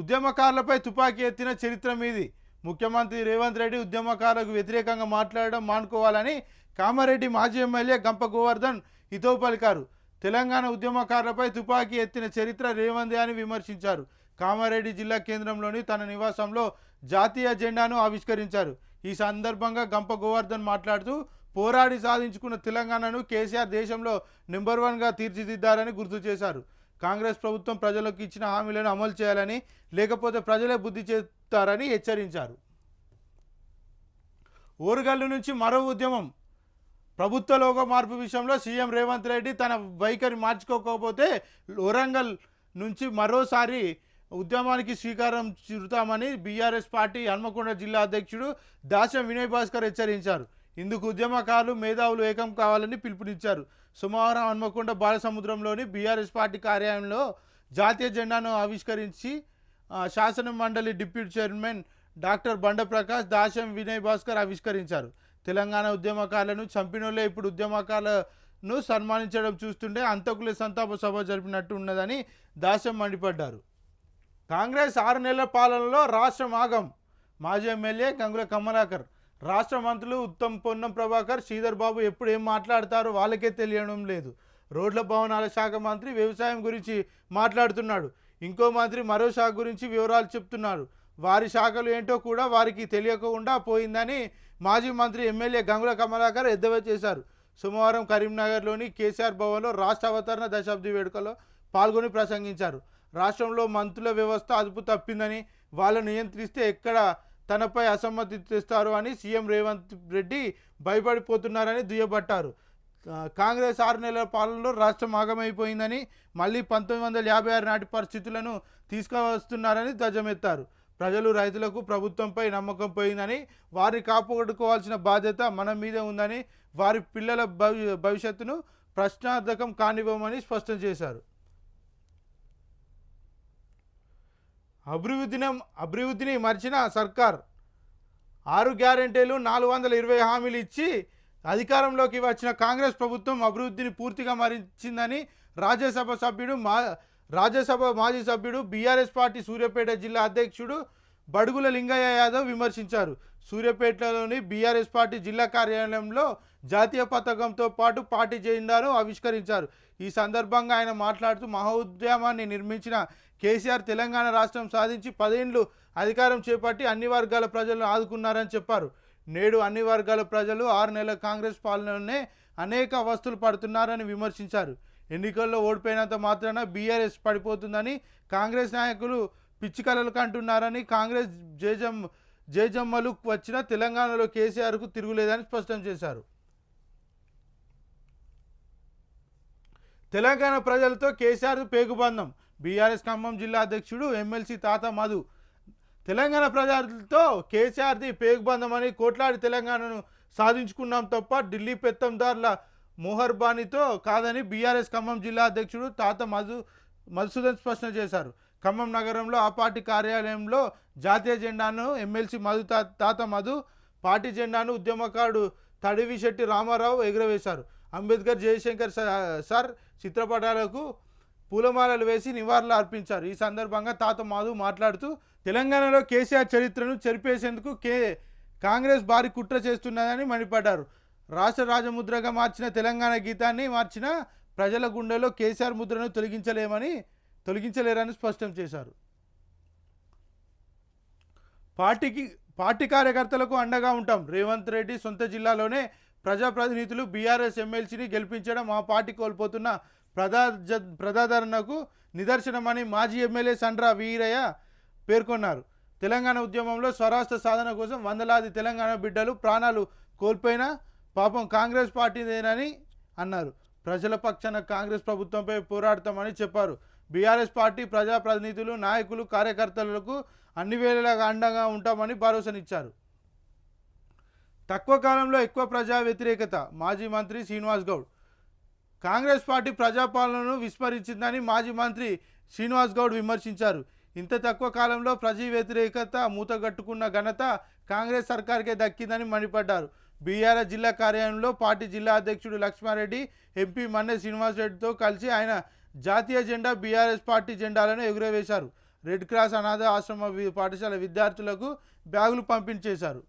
ఉద్యమకారులపై తుపాకీ ఎత్తిన చరిత్ర మీది. ముఖ్యమంత్రి రేవంత్ రెడ్డి ఉద్యమకారులకు వ్యతిరేకంగా మాట్లాడడం మానుకోవాలని కామారెడ్డి మాజీ ఎమ్మెల్యే గంప గోవర్ధన్ హితవు పలికారు. తెలంగాణ ఉద్యమకారులపై తుపాకీ ఎత్తిన చరిత్ర రేవంత్ అని విమర్శించారు. కామారెడ్డి జిల్లా కేంద్రంలోని తన నివాసంలో జాతీయ జెండాను ఆవిష్కరించారు. ఈ సందర్భంగా గంప గోవర్ధన్ మాట్లాడుతూ పోరాడి సాధించుకున్న తెలంగాణను కేసీఆర్ దేశంలో నెంబర్ వన్గా తీర్చిదిద్దారని గుర్తు చేశారు. కాంగ్రెస్ ప్రభుత్వం ప్రజలకు ఇచ్చిన హామీలను అమలు చేయాలని లేకపోతే ప్రజలే బుద్ధి చేస్తారని హెచ్చరించారు. ఓరుగల్లు నుంచి మరో ఉద్యమం. ప్రభుత్వ లోగో మార్పు విషయంలో సీఎం రేవంత్ రెడ్డి తన వైఖరి మార్చుకోకపోతే వరంగల్ నుంచి మరోసారి ఉద్యమానికి శ్రీకారం చుడతామని బీఆర్ఎస్ పార్టీ హన్మకొండ జిల్లా అధ్యక్షుడు దాసం వినయ్ భాస్కర్ హెచ్చరించారు. ఇందుకు ఉద్యమకారులు మేధావులు ఏకం కావాలని పిలుపునిచ్చారు. సోమవారం హన్మకొండ బాలసముద్రంలోని బీఆర్ఎస్ పార్టీ కార్యాలయంలో జాతీయ జెండాను ఆవిష్కరించి శాసన మండలి deputy chairman doctor Bandaprakash Dasyam Vinay Bhaskar ఆవిష్కరించారు. తెలంగాణ ఉద్యమకారులను చంపినోళ్ళే ఇప్పుడు ఉద్యమకారులను సన్మానించడం చూస్తుంటే అంతకులే సంతాప సభ జరిపినట్టు ఉన్నదని దాశం మండిపడ్డారు. కాంగ్రెస్ ఆరు నెలల పాలనలో రాష్ట్రం ఆగం. మాజీ ఎమ్మెల్యే గంగుల కమలాకర్ రాష్ట్ర మంత్రులు ఉత్తమ్ పొన్నం ప్రభాకర్ శ్రీధర్ బాబు ఎప్పుడు ఏం మాట్లాడతారో వాళ్ళకే తెలియడం లేదు. రోడ్ల భవనాల శాఖ మంత్రి వ్యవసాయం గురించి మాట్లాడుతున్నాడు. ఇంకో మంత్రి మరో శాఖ గురించి వివరాలు చెప్తున్నారు. వారి శాఖలు ఏంటో కూడా వారికి తెలియకుండా పోయిందని మాజీ మంత్రి ఎమ్మెల్యే గంగుల కమలాకర్ ఎద్దవే చేశారు. సోమవారం కరీంనగర్లోని కేసీఆర్ భవన్లో రాష్ట్ర అవతరణ దశాబ్ది వేడుకలో పాల్గొని ప్రసంగించారు. రాష్ట్రంలో మంత్రుల వ్యవస్థ అదుపు తప్పిందని వాళ్ళు నియంత్రిస్తే ఎక్కడ తనపై అసమ్మతి తెస్తారు అని సీఎం రేవంత్ రెడ్డి భయపడిపోతున్నారని దుయ్యబట్టారు. కాంగ్రెస్ ఆరు నెలల పాలనలో రాష్ట్రం ఆగమైపోయిందని మళ్ళీ పంతొమ్మిది వందల యాభై ఆరు నాటి పరిస్థితులను తీసుకువస్తున్నారని ధ్వజమెత్తారు. ప్రజలు రైతులకు ప్రభుత్వంపై నమ్మకం పోయిందని వారిని కాపాడుకోవాల్సిన బాధ్యత మన మీద ఉందని వారి పిల్లల భవి భవిష్యత్తును ప్రశ్నార్థకం కానివ్వమని స్పష్టం చేశారు. అభివృద్ధిని అభివృద్ధిని మర్చిన సర్కార్ ఆరు గ్యారెంటీలు నాలుగు వందల ఇరవై హామీలు ఇచ్చి అధికారంలోకి వచ్చిన కాంగ్రెస్ ప్రభుత్వం అభివృద్ధిని పూర్తిగా మరించిందని రాజ్యసభ సభ్యుడు మా రాజ్యసభ మాజీ సభ్యుడు బీఆర్ఎస్ పార్టీ సూర్యాపేట జిల్లా అధ్యక్షుడు బడుగుల లింగయ్య యాదవ్ విమర్శించారు. సూర్యాపేటలోని బీఆర్ఎస్ పార్టీ జిల్లా కార్యాలయంలో జాతీయ పతాకంతో పాటు పార్టీ జెండాను ఆవిష్కరించారు. ఈ సందర్భంగా ఆయన మాట్లాడుతూ మహోద్యమాన్ని నిర్మించిన కేసీఆర్ తెలంగాణ రాష్ట్రం సాధించి పదేండ్లు అధికారం చేపట్టి అన్ని వర్గాల ప్రజలను ఆదుకున్నారని చెప్పారు. నేడు అన్ని వర్గాల ప్రజలు ఆరు నెలల కాంగ్రెస్ పాలనలోనే అనేక అవస్థలు పడుతున్నారని విమర్శించారు. ఎన్నికల్లో ఓడిపోయినంత మాత్రాన బీఆర్ఎస్ పడిపోతుందని కాంగ్రెస్ నాయకులు పిచ్చి కలలు కంటున్నారని కాంగ్రెస్ జేజం జేజమ్మలు వచ్చిన తెలంగాణలో కేసీఆర్కు తిరుగులేదని స్పష్టం చేశారు. తెలంగాణ ప్రజలతో కేసీఆర్ పేగుబంధం. బీఆర్ఎస్ ఖమ్మం జిల్లా అధ్యక్షుడు ఎమ్మెల్సీ తాత మధు. తెలంగాణ ప్రజలతో కేసీఆర్ది పేగుబంధం అని కోట్లాడి తెలంగాణను సాధించుకున్నాం తప్ప ఢిల్లీ పెత్తందారుల మోహర్బానీతో కాదని బీఆర్ఎస్ ఖమ్మం జిల్లా అధ్యక్షుడు తాత మధు మధుసూదన్ స్పష్టం చేశారు. ఖమ్మం నగరంలో ఆ పార్టీ కార్యాలయంలో జాతీయ జెండాను ఎమ్మెల్సీ మధు తాత మధు పార్టీ జెండాను ఉద్యమకారుడు తడివిశెట్టి రామారావు ఎగురవేశారు. అంబేద్కర్ జయశంకర్ సార్ చిత్రపటాలకు పూలమాలలు వేసి నివాళులు అర్పించారు. ఈ సందర్భంగా తాత మాధు మాట్లాడుతూ తెలంగాణలో కేసీఆర్ చరిత్రను చెరిపేసేందుకు కే కాంగ్రెస్ భారీ కుట్ర చేస్తున్నదని మండిపడ్డారు. రాష్ట్ర రాజముద్రగా మార్చిన తెలంగాణ గీతాన్ని మార్చిన ప్రజల గుండెలో కేసీఆర్ ముద్రను తొలగించలేమని తొలగించలేరని స్పష్టం చేశారు. పార్టీకి పార్టీ కార్యకర్తలకు అండగా ఉంటాం. రేవంత్ రెడ్డి సొంత జిల్లాలోనే ప్రజాప్రతినిధులు బీఆర్ఎస్ ఎమ్మెల్సీని గెలిపించడం ఆ పార్టీ కోల్పోతున్న ప్రజా జ- ప్రజాదరణకు నిదర్శనమని మాజీ ఎమ్మెల్యే సండ్రా వీరయ్య పేర్కొన్నారు. తెలంగాణ ఉద్యమంలో స్వరాష్ట్ర సాధన కోసం వందలాది తెలంగాణ బిడ్డలు ప్రాణాలు కోల్పోయినా పాపం కాంగ్రెస్ పార్టీదేనని అన్నారు. ప్రజల పక్షాన కాంగ్రెస్ ప్రభుత్వంపై పోరాడతామని చెప్పారు. బీఆర్ఎస్ పార్టీ ప్రజాప్రతినిధులు నాయకులు కార్యకర్తలకు అన్ని వేళలా అండగా ఉంటామని భరోసానిచ్చారు. తక్కువ కాలంలో ఎక్కువ ప్రజా వ్యతిరేకత మాజీ మంత్రి శ్రీనివాస్ గౌడ్. కాంగ్రెస్ పార్టీ ప్రజాపాలనను విస్మరించిందని మాజీ మంత్రి శ్రీనివాస్ గౌడ్ విమర్శించారు. ఇంత తక్కువ కాలంలో ప్రజా వ్యతిరేకత మూతగట్టుకున్న ఘనత కాంగ్రెస్ సర్కార్కే దక్కిందని మండిపడ్డారు. బీఆర్ఎస్ జిల్లా కార్యాలయంలో పార్టీ జిల్లా అధ్యక్షుడు లక్ష్మారెడ్డి ఎంపీ మన్నె శ్రీనివాస్ రెడ్డితో కలిసి ఆయన జాతీయ జెండా బీఆర్ఎస్ పార్టీ జెండాలను ఎగురవేశారు. రెడ్ క్రాస్ అనాథ ఆశ్రమ పాఠశాల విద్యార్థులకు బ్యాగులు పంపిణీ చేశారు.